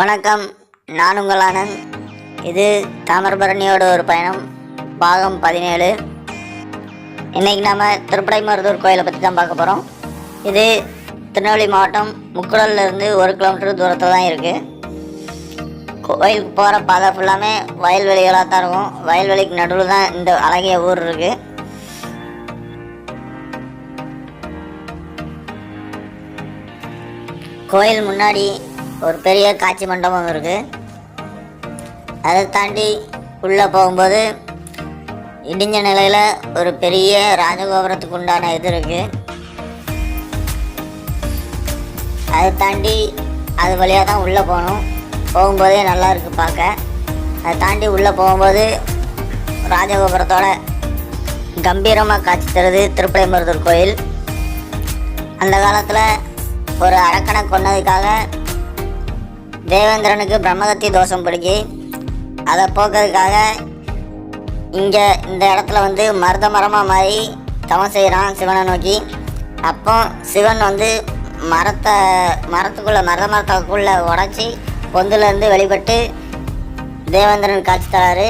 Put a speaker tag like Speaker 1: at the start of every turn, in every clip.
Speaker 1: வணக்கம். நான் உங்கள் ஆனந்த் இது தாமிரபரணியோட ஒரு பயணம் பாகம் பதினேழு. இன்னைக்கு நாம் திருப்படைமருதூர் கோயிலை பற்றி தான் பார்க்க போகிறோம் இது திருநெல்வேலி மாவட்டம் முக்குடல்லேருந்து ஒரு கிலோமீட்டர் தூரத்தில் தான் இருக்குது கோயிலுக்கு போகிற பாதை ஃபுல்லாமே வயல்வெளிகளாக தான் இருக்கும். வயல்வெளிக்கு நடுவில் தான் இந்த அழகிய ஊர் இருக்குது கோயில் முன்னாடி ஒரு பெரிய காட்சி மண்டபம் இருக்கு. அதை தாண்டி உள்ளே போகும்போது இடிஞ்ச நிலையில் ஒரு பெரிய ராஜகோபுரத்துக்கு உண்டான இது இருக்கு. அதை தாண்டி அது வழியாக தான் உள்ளே போகணும். போகும்போதே நல்லா இருக்கு பார்க்க. அதை தாண்டி உள்ளே போகும்போது ராஜகோபுரத்தோட கம்பீரமாக காட்சி தருது திருப்படைமருதூர் கோயில். அந்த காலத்தில் ஒரு அரக்கணை கொன்னதுக்காக தேவேந்திரனுக்கு பிரம்மகத்தி தோஷம் பிடிக்கி அதை போக்குறதுக்காக இங்கே இந்த இடத்துல வந்து மருத மரமாக மாறி தவம் செய்கிறான் சிவனை நோக்கி. அப்போ சிவன் வந்து மரத்தை மரத்துக்குள்ளே மரத மரத்துக்குள்ளே உடச்சி பொந்துலேருந்து வெளிப்பட்டு தேவேந்திரன் காட்சி தராரு.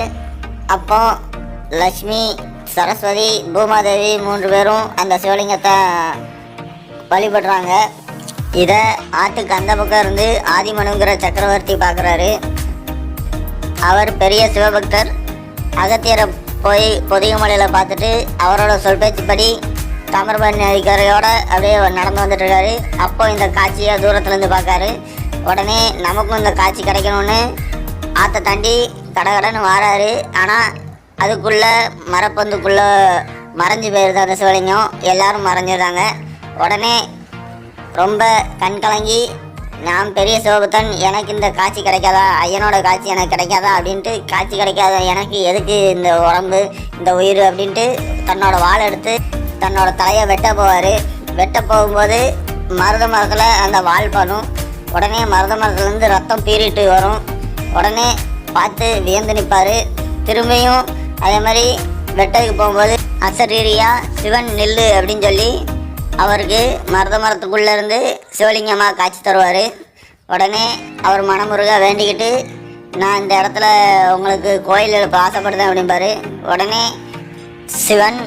Speaker 1: அப்போ லக்ஷ்மி சரஸ்வதி பூமாதேவி மூன்று பேரும் அந்த சிவலிங்கத்தை வழிபடுறாங்க. இதை ஆற்றுக்கு அந்த பக்கம் இருந்து ஆதிமனுங்கிற சக்கரவர்த்தி பார்க்குறாரு. அவர் பெரிய சிவபக்தர். அகத்தியரை போய் பொதிகமலையில் பார்த்துட்டு அவரோட சொல் பேச்சுப்படி தாமிரபரணி அதிகாரியோட அப்படியே நடந்து வந்துட்டு இருக்காரு. அப்போ இந்த காட்சியை தூரத்துலேருந்து பார்க்காரு. உடனே நமக்கும் இந்த காட்சி கிடைக்கணும்னு ஆற்றை தாண்டி கடகடன்னு வாராரு. ஆனால் அதுக்குள்ளே மரப்பந்துக்குள்ளே மறைஞ்சு போயிருது அந்த சிவலிங்கம். எல்லாரும் மறைஞ்சிடுறாங்க. உடனே ரொம்ப கண் கலங்கி நான் பெரிய சோபத்தன் எனக்கு இந்த காட்சி கிடைக்காதா? ஐயனோட காட்சி எனக்கு கிடைக்காதா? அப்படின்ட்டு காட்சி கிடைக்காத எனக்கு எதுக்கு இந்த உடம்பு இந்த உயிர்? அப்படின்ட்டு தன்னோட வாழை எடுத்து தன்னோட தலையை வெட்ட போவார். வெட்ட போகும்போது மருத மரத்தில் அந்த வால் பண்ணும். உடனே மருத மரத்துலேருந்து ரத்தம் பீறிட்டு வரும். உடனே பார்த்து வியந்து நிற்பார் திரும்பியும் அதே மாதிரி வெட்டதுக்கு போகும்போது அசரீரியா சிவன் நெல் அப்படின்னு சொல்லி அவருக்கு மருத மரத்துக்குள்ளே இருந்து சிவலிங்கமாக காட்சி தருவார். உடனே அவர் மனமுருக வேண்டிக்கிட்டு நான் இந்த இடத்துல உங்களுக்கு கோயில் எழுப்ப ஆசைப்படுறேன் அப்படிம்பாரு. உடனே சிவன்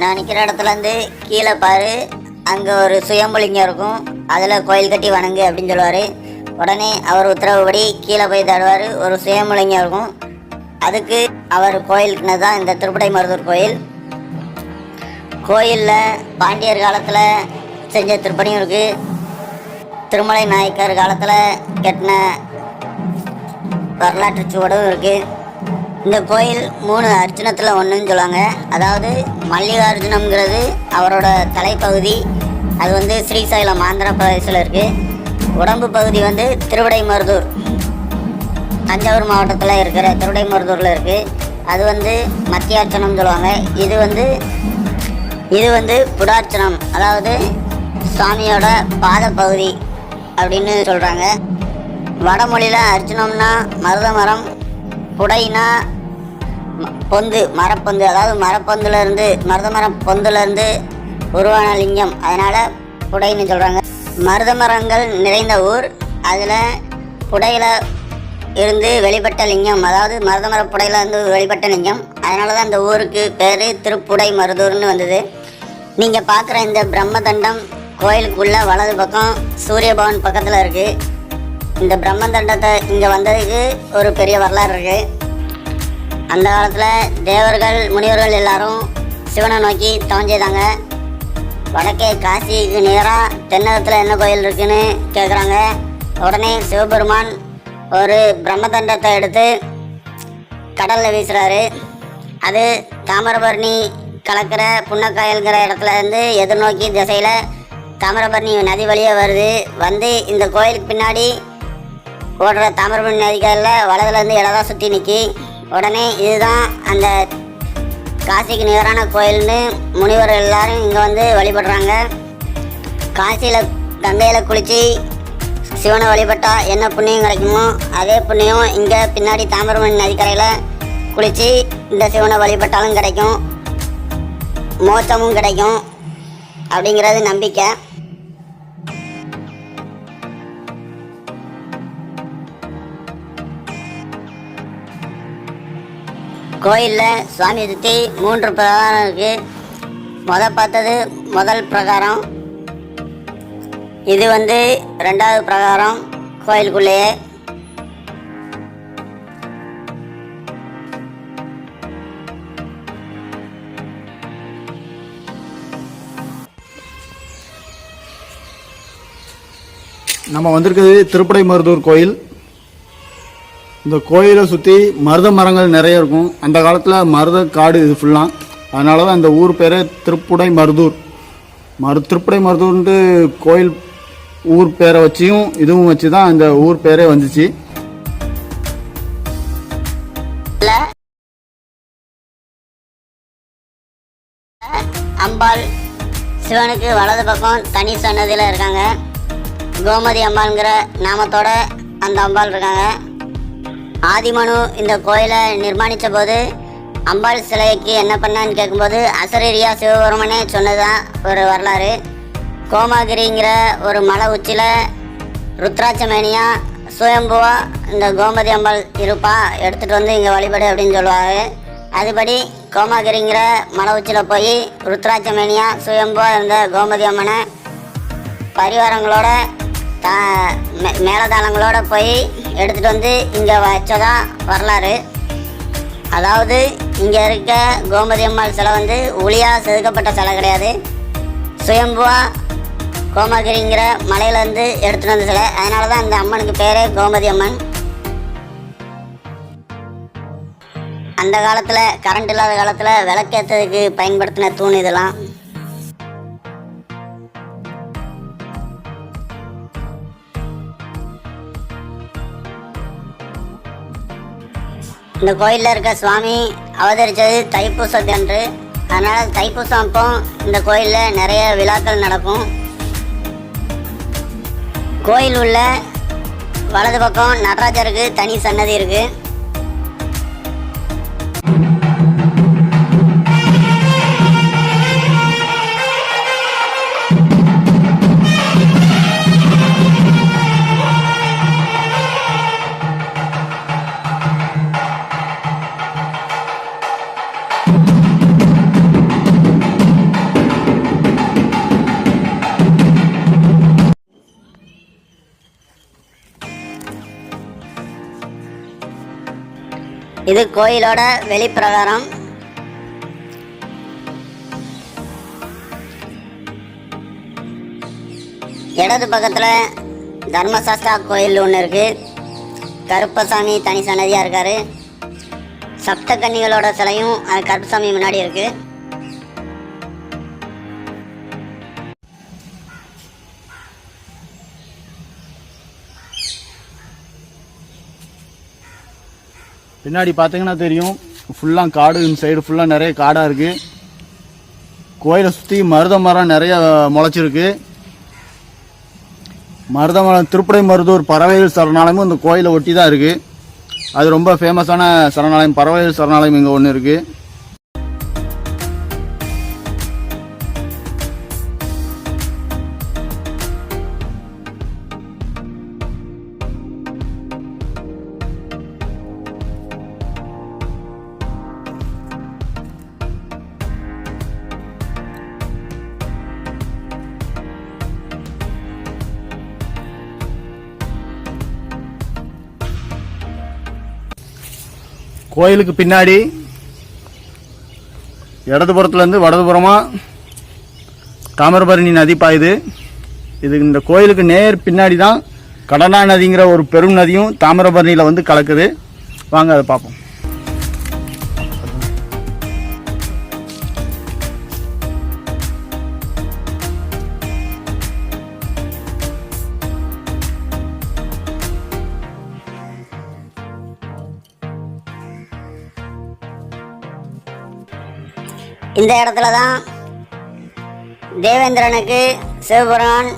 Speaker 1: நான் நிற்கிற இடத்துலேருந்து கீழே பாரு. அங்கே ஒரு சுயம்புலிங்கம் இருக்கும். அதில் கோயில் கட்டி வணங்கு அப்படின்னு சொல்லுவார். உடனே அவர் உத்தரவுப்படி கீழே போய் தருவார். ஒரு சுயம்புலிங்கம் இருக்கும். அதுக்கு அவர் கோயிலுக்குன்னு தான் இந்த திருப்படை மருதூர் கோயில். கோயிலில் பாண்டியர் காலத்தில் செஞ்ச திருப்பணியும் இருக்குது திருமலை நாயக்கர் காலத்தில் கட்டின வரலாற்று சுவடும் இருக்குது இந்த கோயில் மூணு அர்ச்சனத்தில் ஒன்றுன்னு சொல்லுவாங்க. அதாவது மல்லிகார்ஜுனம்ங்கிறது அவரோட தலைப்பகுதி. அது வந்து ஸ்ரீசைலம் ஆந்திர பிரதேசத்தில் இருக்குது உடம்பு பகுதி வந்து திருவிடைமருதூர். தஞ்சாவூர் மாவட்டத்தில் இருக்கிற திருவிடைமருதூரில் இருக்குது அது வந்து மத்தியார்ச்சனம்னு சொல்லுவாங்க. இது வந்து இது வந்து புடார்ச்சனம் அதாவது சுவாமியோட பாத பகுதி அப்படின்னு சொல்கிறாங்க வடமொழியில் அர்ச்சனம்னா மருத மரம் புடைனா பொந்து மரப்பொந்து அதாவது மரப்பொந்துலேருந்து மருத மரம் பொந்துலேருந்து உருவான லிங்கம். அதனால் புடைன்னு சொல்கிறாங்க மருத மரங்கள் நிறைந்த ஊர் அதில் புடையில் இருந்து வெளிப்பட்ட லிங்கம் அதாவது மருதமர புடையில இருந்து வெளிப்பட்ட லிங்கம். அதனால தான் அந்த ஊருக்கு பேர் திருப்புடை மருதூர்னு வந்தது. நீங்கள் பார்க்குற இந்த பிரம்மதண்டம் கோயிலுக்குள்ள வலது பக்கம் சூரிய பவன் பக்கத்தில் இருக்குது இந்த பிரம்மதண்டத்தை இங்கே வந்ததுக்கு ஒரு பெரிய வரலாறு இருக்குது அந்த காலத்தில் தேவர்கள் முனிவர்கள் எல்லாரும் சிவனை நோக்கி தவம் வடக்கே காசிக்கு நேராக தென்னகத்தில் என்ன கோயில் இருக்குன்னு கேட்குறாங்க உடனே சிவபெருமான் ஒரு பிரம்மதண்டத்தை எடுத்து கடலில் வீசுகிறாரு அது தாமிரபரணி கலக்கிற புன்னக்காயல்கிற இடத்துல இருந்து எதிர்நோக்கி திசையில் தாமிரபரணி நதி வழியாக வருது. வந்து இந்த கோயிலுக்கு பின்னாடி ஓடுற தாமிரபரணி நதிகளில் வலதுலேருந்து இடதா சுற்றி நிற்கி உடனே இதுதான் அந்த காசிக்கு நிகரான கோயில்னு முனிவர் எல்லாரும் இங்கே வந்து வழிபடுறாங்க. காசியில் கங்கையில் குளித்து சிவனை வழிபட்டால் என்ன புண்ணியம் கிடைக்குமோ அதே புண்ணியம் இங்கே பின்னாடி தாமிரபரணி நதிக்கரையில் குளித்து இந்த சிவனை வழிபட்டாலும் கிடைக்கும். மோட்சமும் கிடைக்கும் அப்படிங்கிறது நம்பிக்கை. கோயிலில் சுவாமி சுற்றி மூன்று பிரகாரம் இருக்குது முத பார்த்தது முதல் பிரகாரம். இது வந்து ரெண்டாவது பிரகாரம் கோயிலுக்குள்ளேயே.
Speaker 2: நம்ம வந்திருக்கிறது திருப்படை மருதூர் கோயில். இந்த கோயிலை சுற்றி மருத மரங்கள் நிறைய இருக்கும். அந்த காலத்தில் மருத காடு இது ஃபுல்லாக அதனால தான் இந்த ஊர் பேரே திருப்புடை மருதூர் மரு திருப்படை மருதூர்ன்ட்டு கோயில் ஊர் பேரை வச்சியும் இதுவும் வச்சு தான் இந்த ஊர் பேரே வந்துச்சு.
Speaker 1: அம்பாள் சிவனுக்கு வலது பக்கம் தனி சன்னதியில் இருக்காங்க. கோமதி அம்பாளுங்கிற நாமத்தோட அந்த அம்பாள் இருக்காங்க. ஆதிமனு இந்த கோயிலை நிர்மாணித்த போது அம்பாள் சிலைக்கு என்ன பண்ணான்னு கேட்கும்போது அசரீரியா சிவபெருமனே சொன்னதுதான் ஒரு வரலாறு. கோமாகிரிங்கிற ஒரு மலை உச்சியில் ருத்ராட்சமேனியா சுயம்புவா இந்த கோமதி அம்பாள் இருப்பா எடுத்துகிட்டு வந்து இங்கே வழிபடு அப்படின்னு சொல்லுவாங்க. அதுபடி கோமாகிரிங்கிற மலை உச்சியில் போய் ருத்ராட்சமேனியா சுயம்புவா இருந்த கோமதி அம்மனை பரிவாரங்களோட தா மே- மேலதாளங்களோட போய் எடுத்துகிட்டு வந்து இங்கே வச்சதான் வரலாறு. அதாவது இங்கே இருக்க கோமதி அம்மாள் சிலை வந்து ஒளியாக செதுக்கப்பட்ட சிலை கிடையாது. சுயம்புவா கோமகிரிங்கிற மலையிலேருந்து எடுத்துகிட்டு வந்த சிலை. அதனால தான் இந்த அம்மனுக்கு பேரே கோமதி அம்மன். அந்த காலத்தில் கரண்ட் இல்லாத காலத்தில் விளக்கேற்றதுக்கு பயன்படுத்தின தூண் இதெல்லாம். இந்த கோயிலில் இருக்க சுவாமி அவதரித்தது தைப்பூசத்தன்று அதனால் தைப்பூசம் அப்போ இந்த கோயிலில் நிறைய விழாக்கள் நடக்கும். கோயில் உள்ள வலது பக்கம் நடராஜருக்கு தனி சன்னதி இருக்குது இது கோயிலோட வெளிப்பிரகாரம். இடது பக்கத்தில் தர்மசாஸ்தா கோயில் ஒன்று இருக்குது கருப்பசாமி தனி சன்னதியாக இருக்கார். சப்த கன்னிகளோட சிலையும் அது கருப்பசாமி முன்னாடி இருக்குது
Speaker 2: பின்னாடி பார்த்தீங்கன்னா தெரியும் ஃபுல்லாக காடு இந்த சைடு ஃபுல்லாக நிறைய காடாக இருக்குது கோயிலை சுற்றி மருத மரம் நிறைய முளைச்சிருக்கு. மருத மரம் திருப்படை மருதூர் பறவைகள் சரணாலயமும் இந்த கோயிலை ஒட்டி தான் இருக்குது அது ரொம்ப ஃபேமஸான சரணாலயம் பறவைகள் சரணாலயம் இங்கே ஒன்று இருக்குது கோயிலுக்கு பின்னாடி இடதுபுறத்துலேருந்து வடதுபுறமாக தாமிரபரணி நதி பாயுது. இது இந்த கோயிலுக்கு நேர் பின்னாடி தான் கடனா நதிங்கிற ஒரு பெரும் நதியும் தாமிரபரணியில் வந்து கலக்குது. வாங்க அதை பார்ப்போம்.
Speaker 1: இந்த இடத்துல தான் தேவேந்திரனுக்கு சிவபுரான்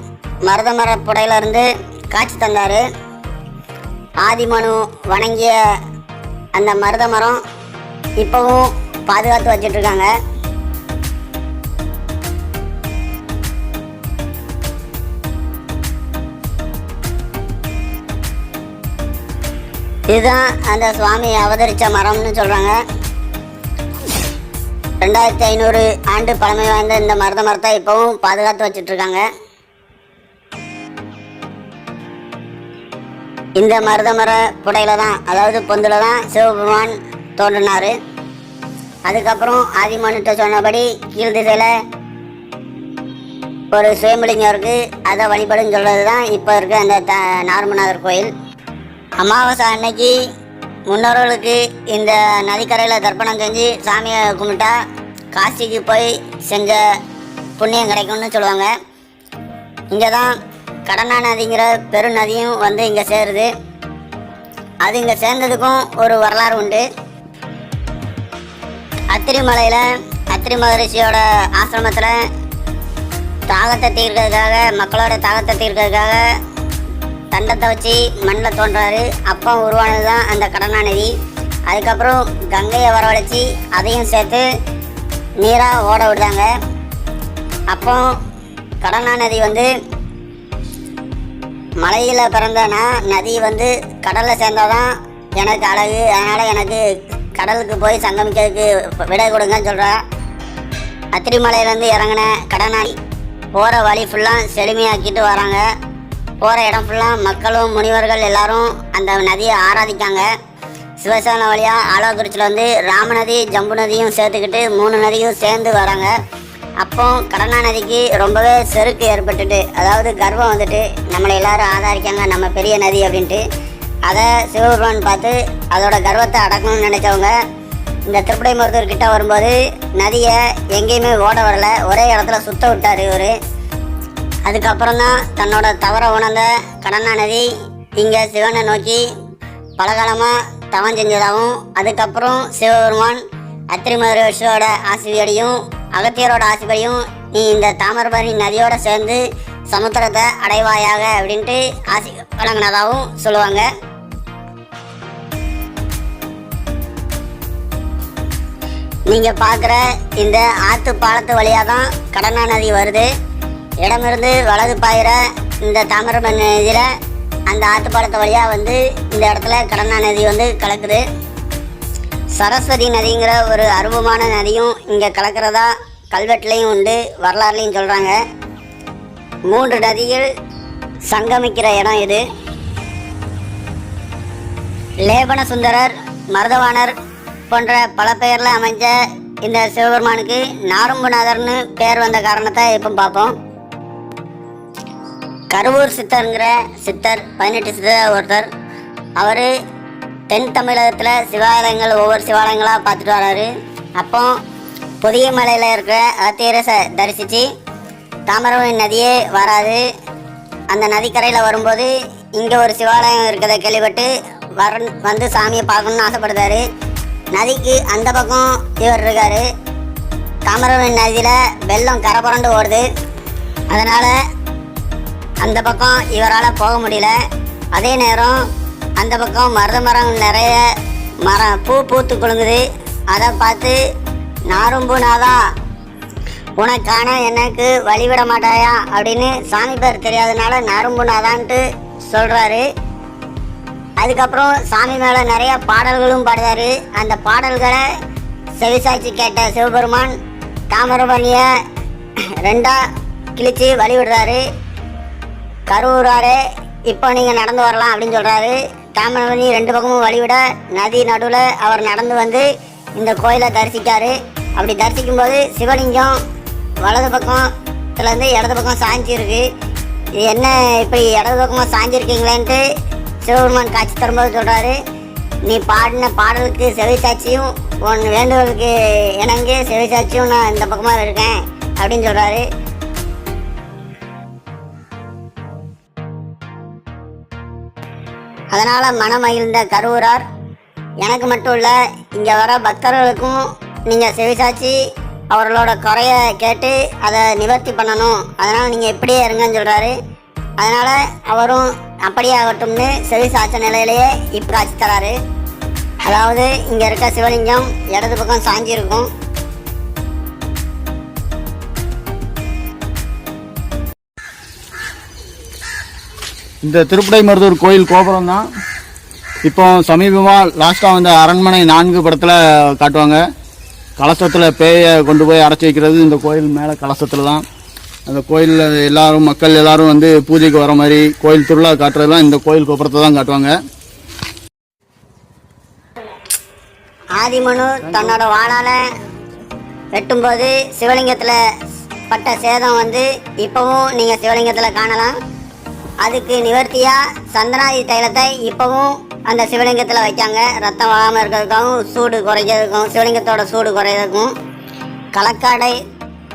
Speaker 1: மருதமர புடையிலிருந்து காட்சி தந்தார். ஆதிமனு வணங்கிய அந்த மருத மரம் இப்போவும் பாதுகாத்து வச்சிட்ருக்காங்க. இதுதான் அந்த சுவாமி அவதரித்த மரம்னு சொல்கிறாங்க ரெண்டாயிரத்தி ஐநூறு ஆண்டு பழமை வாய்ந்த இந்த மருத மரத்தை இப்போவும் பாதுகாத்து வச்சுட்ருக்காங்க. இருக்காங்க இந்த மருத மர புடையில தான் அதாவது பொந்தில் தான் சிவபெருமான் தோன்றினார். அதுக்கப்புறம் ஆதிமனுட்ட சொன்னபடி கீழ் திசையில் ஒரு சுயம்பலிங்கம் இருக்கு. அதை வழிபடுன்னு சொல்கிறது தான் இப்போ இருக்க அந்த த நார்மநாதர் கோயில். அமாவாசை அன்னைக்கு முன்னோர்களுக்கு இந்த நதிக்கரையில் தர்ப்பணம் செஞ்சு சாமியை கும்பிட்டா காசிக்கு போய் செஞ்ச புண்ணியம் கிடைக்கும்னு சொல்லுவாங்க. இங்கே தான் கடனா நதிங்கிற பெருநதியும் வந்து இங்கே சேருது. அது இங்கே சேர்ந்ததுக்கும் ஒரு வரலாறு உண்டு. அத்திரிமலையில் அத்திரி மகரிஷியோட ஆசிரமத்தில் தாகத்தை தீர்க்கிறதுக்காக மக்களோட தாகத்தை தீர்க்கிறதுக்காக தண்டத்தை வச்சு மண்ணில் தோன்றாரு. அப்போ உருவானது தான் அந்த கடனாநதி. அதுக்கப்புறம் கங்கையை வரவழைச்சி அதையும் சேர்த்து நீராக ஓட விடுதாங்க. அப்போ கடனாநதி வந்து மலையில் பிறந்தனா நதி வந்து கடலில் சேர்ந்தாதான் எனக்கு அழகு. அதனால் எனக்கு கடலுக்கு போய் சங்கமிக்கிறதுக்கு விடை கொடுங்கன்னு சொல்கிறா அத்திரிமலையிலேருந்து இறங்கின கடனாளி போகிற வழி ஃபுல்லாக செழுமையாக்கிட்டு வராங்க. போகிற இடம் ஃபுல்லாக மக்களும் முனிவர்கள் எல்லாரும் அந்த நதியை ஆராதிக்காங்க. சிவசேன வழியாக ஆலோகுறிச்சியில் வந்து ராமநதி ஜம்பு நதியும் சேர்த்துக்கிட்டு மூணு நதியும் சேர்ந்து வராங்க. அப்போ கடனா நதிக்கு ரொம்பவே செருக்கு ஏற்பட்டுட்டு அதாவது கர்வம் வந்துட்டு நம்மளை எல்லாரும் ஆதரிக்காங்க நம்ம பெரிய நதி அப்படின்ட்டு. அதை சிவபெருமான் பார்த்து அதோட கர்வத்தை அடக்கணும்னு நினச்சவங்க இந்த திருப்படை மருத்துவர்கிட்ட வரும்போது நதியை எங்கேயுமே ஓட வரல ஒரே இடத்துல சுத்த விட்டார் இவர். அதுக்கப்புறம் தான் தன்னோட தவற உணர்ந்த கடனா நதி இங்கே சிவனை நோக்கி பலகாலமாக தவம் செஞ்சதாகவும் அதுக்கப்புறம் சிவபெருமான் அத்திரி மகரிஷியோட ஆசிரியரையும் அகத்தியரோட ஆசிரியடையும் நீ இந்த தாமிரபரணி நதியோட சேர்ந்து சமுத்திரத்தை அடைவாயாக அப்படின்ட்டு ஆசி வழங்கினதாகவும் சொல்லுவாங்க. நீங்கள் பார்க்குற இந்த ஆற்று பாலத்து வழியாக தான் கடனா நதி வருது. இடமிருந்து வலது பாயிற இந்த தாமிரபரணி நதியில் அந்த ஆற்று வழியாக வந்து இந்த இடத்துல கடனா நதி வந்து கலக்குது. சரஸ்வதி நதிங்கிற ஒரு அருவமான நதியும் இங்கே கலக்கிறதா கல்வெட்டுலேயும் உண்டு வரலாறுலையும் சொல்கிறாங்க மூன்று நதிகள் சங்கமிக்கிற இடம் இது. லேபன சுந்தரர் மருதவாணர் போன்ற பல பெயரில் அமைஞ்ச இந்த சிவபெருமானுக்கு நாரும்புநாதர்னு பேர் வந்த காரணத்தை இப்போ பார்ப்போம். கருவூர் சித்தருங்கிற சித்தர் பதினெட்டு சித்தர் ஒருத்தர். அவர் தென் தமிழகத்தில் சிவாலயங்கள் ஒவ்வொரு சிவாலயங்களாக பார்த்துட்டு வராரு. அப்போ புதிய மலையில் இருக்கிற அத்தியரை தரிசித்து தாமிரபரணி நதியே வராது. அந்த நதிக்கரையில் வரும்போது இங்கே ஒரு சிவாலயம் இருக்கிறத கேள்விப்பட்டு வர வந்து சாமியை பார்க்கணுன்னு ஆசைப்படுறாரு. நதிக்கு அந்த பக்கம் இவர் இருக்காரு. தாமிரபரணி நதியில் வெள்ளம் கரை புரண்டு ஓடுது. அதனால் அந்த பக்கம் இவரால் போக முடியல. அதே நேரம் அந்த பக்கம் மருத மரம் நிறைய மரம் பூ பூத்து குலுங்குது. அதை பார்த்து நாரும்பு நாதா உனக்கான எனக்கு வழிவிட மாட்டாயா? அப்படின்னு சாமி பேர் தெரியாதனால நரும்பு நாதான்ட்டு சொல்கிறாரு அதுக்கப்புறம் சாமி மேலே நிறைய பாடல்களும் பாடுறாரு. அந்த பாடல்களை செவிசாய்ச்சி கேட்ட சிவபெருமான் தாமிரபரணியை ரெண்டாக கிழித்து வழிவிடுறாரு. கரூராரு இப்போ நீங்கள் நடந்து வரலாம் அப்படின்னு சொல்கிறாரு தாமிரபரணி ரெண்டு பக்கமும் வழிவிட நதி நடுவில் அவர் நடந்து வந்து இந்த கோயிலை தரிசிக்காரு. அப்படி தரிசிக்கும் போது சிவலிங்கம் வலது பக்கத்துலேருந்து இடது பக்கம் சாஞ்சிருக்கு. இது என்ன இப்படி இடது பக்கமாக சாஞ்சிருக்கீங்களேன்ட்டு சிவபெருமான் காட்சி தரும்போது சொல்கிறாரு நீ பாடின பாடலுக்கு செவிசாட்சியும் உன் வேண்டுதலுக்கு இணங்கு செவிசாட்சியும் நான் இந்த பக்கமாக இருக்கேன் அப்படின்னு சொல்கிறாரு அதனால் மனமகிழ்ந்த கருவூரார் எனக்கு மட்டும் இல்லை இங்கே வர பக்தர்களுக்கும் நீங்கள் செவிசாச்சி அவர்களோட குறைய கேட்டு அதை நிவர்த்தி பண்ணணும். அதனால் நீங்கள் இப்படியே இருங்கன்னு சொல்கிறாரு அதனால் அவரும் அப்படியே ஆகட்டும்னு செவிசாச்ச நிலையிலேயே இப்போ காட்சி தராரு. அதாவது இங்கே இருக்க சிவலிங்கம் இடது பக்கம் சாஞ்சிருக்கும்.
Speaker 2: இந்த திருப்படை மருதூர் கோயில் கோபுரம் தான் இப்போ சமீபமாக லாஸ்ட்டாக வந்த அரண்மனை நான்கு படத்தில் காட்டுவாங்க. கலசத்தில் பேயை கொண்டு போய் அடைச்சி வைக்கிறது இந்த கோயில் மேலே கலசத்தில் தான் அந்த கோயிலில் எல்லாரும் மக்கள் எல்லாரும் வந்து பூஜைக்கு வர மாதிரி கோயில் திருவிழா காட்டுறதுலாம் இந்த கோயில் கோபுரத்தை தான் காட்டுவாங்க
Speaker 1: ஆதிமனு தன்னோட வாளால் வெட்டும்போது சிவலிங்கத்தில் பட்ட சேதம் வந்து இப்போவும் நீங்கள் சிவலிங்கத்தில் காணலாம். அதுக்கு நிவர்த்தியாக சந்தனாதி தைலத்தை இப்போவும் அந்த சிவலிங்கத்தில் வைக்காங்க. ரத்தம் வராமல் இருக்கிறதுக்காகவும் சூடு குறைக்கிறதுக்கும் சிவலிங்கத்தோட சூடு குறையிறதுக்கும். களக்காடை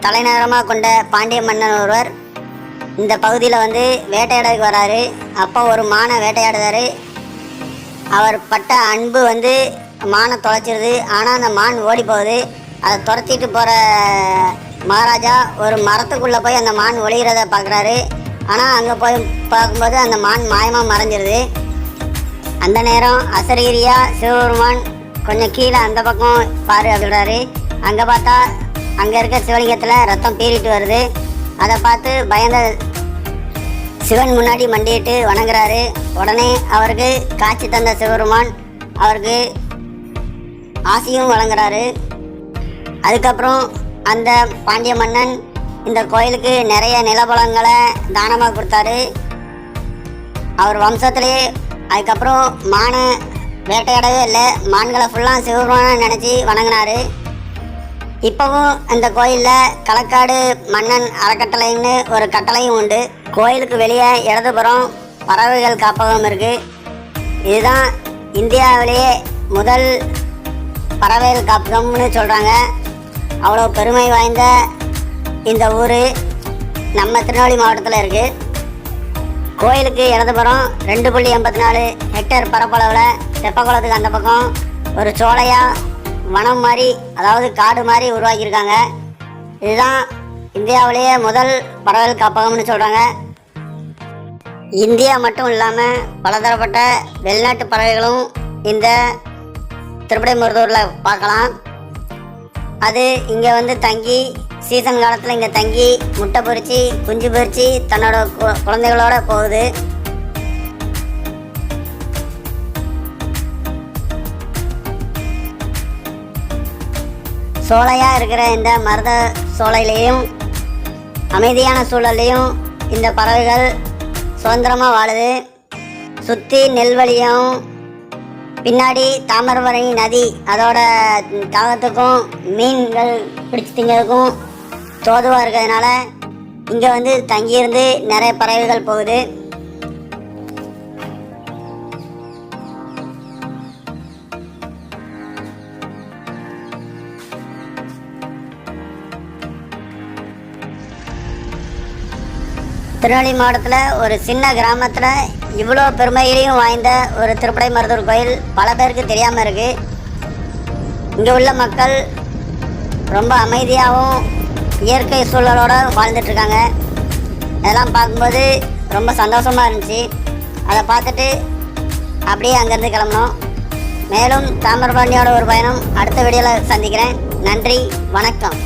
Speaker 1: தலைநகரமாக கொண்ட பாண்டிய மன்னன் ஒருவர் இந்த பகுதியில் வந்து வேட்டையாடக்கு வராரு. அப்போ ஒரு மானை வேட்டையாடுறாரு. அவர் பட்ட அன்பு வந்து மானை தொலைச்சிருது. ஆனால் அந்த மான் ஓடி போகுது அதை துரத்திட்டு போகிற மகாராஜா ஒரு மரத்துக்குள்ளே போய் அந்த மான் ஒளிகிறத பார்க்குறாரு. ஆனால் அங்கே போய் பார்க்கும்போது அந்த மான் மாயமாக மறைஞ்சிருது. அந்த நேரம் அசரகிரியா சிவபெருமான் கொஞ்சம் கீழே அந்த பக்கம் பாரு அப்படின்றாரு அங்கே பார்த்தா அங்கே இருக்க சிவலிங்கத்தில் ரத்தம் பீறிட்டு வருது. அதை பார்த்து பயந்த சிவன் முன்னாடி மண்டியிட்டு வணங்குறாரு. உடனே அவருக்கு காட்சி தந்த சிவபெருமான் அவருக்கு ஆசையும் வழங்குறாரு. அதுக்கப்புறம் அந்த பாண்டிய மன்னன் இந்த கோயிலுக்கு நிறைய நிலபலங்களை தானமாக கொடுத்தாரு. அவர் வம்சத்துலேயே அதுக்கப்புறம் மானை வேட்டையாடவே இல்லை. மான்களை ஃபுல்லாக சிவபெருமானை நினச்சி வணங்கினாரு. இப்போவும் இந்த கோயிலில் களக்காடு மன்னன் அறக்கட்டளைன்னு ஒரு கட்டளையும் உண்டு. கோயிலுக்கு வெளியே இடதுபுறம் பறவைகள் காப்பகம் இருக்குது இதுதான் இந்தியாவிலேயே முதல் பறவைகள் காப்பகம்னு சொல்கிறாங்க அவ்வளோ பெருமை வாய்ந்த இந்த ஊர் நம்ம திருநெல்வேலி மாவட்டத்தில் இருக்குது கோயிலுக்கு இடதுபுறம் ரெண்டு புள்ளி எண்பத்தி நாலு ஹெக்டேர் பரப்பளவில் தெப்பக்குளத்துக்கு அந்த பக்கம் ஒரு சோலையாக வனம் மாதிரி அதாவது காடு மாதிரி உருவாக்கியிருக்காங்க. இதுதான் இந்தியாவிலேயே முதல் பறவைகள் காப்பகம்னு சொல்கிறாங்க இந்தியா மட்டும் இல்லாமல் பலதரப்பட்ட வெளிநாட்டு பறவைகளும் இந்த திருப்படைமருதூரில் பார்க்கலாம். அது இங்கே வந்து தங்கி சீசன் காலத்தில் இங்கே தங்கி முட்டை பொறிச்சு குஞ்சு பொறிச்சு தன்னோட கு- குழந்தைகளோட போகுது. சோலையாக இருக்கிற இந்த மருத சோலையிலையும் அமைதியான சூழல்லையும் இந்த பறவைகள் சுதந்திரமாக வாழுது. சுற்றி நெல்வழியும் பின்னாடி தாமிரபரணி நதி அதோட தாகத்துக்கும் மீன்கள் பிடிச்சி திங்கிறதுக்கும் தோதுவாக இருக்கிறதுனால இங்கே வந்து தங்கியிருந்து நிறைய பறவைகள் போகுது. திருநெல்வேலி மாவட்டத்தில் ஒரு சின்ன கிராமத்தில் இவ்வளோ பெருமையிலையும் வாய்ந்த ஒரு திருப்படை மருதூர் கோயில் பல பேருக்கு தெரியாமல் இருக்குது இங்கே உள்ள மக்கள் ரொம்ப அமைதியாகவும் இயற்கை சூழலோட வாழ்ந்துட்டுருக்காங்க அதெல்லாம் பார்க்கும்போது ரொம்ப சந்தோஷமாக இருந்துச்சு. அதை பார்த்துட்டு அப்படியே அங்கேருந்து கிளம்புனோம். மேலும் தாமிரபரணியோட ஒரு பயணம் அடுத்த வீடியோவில் சந்திக்கிறேன். நன்றி வணக்கம்.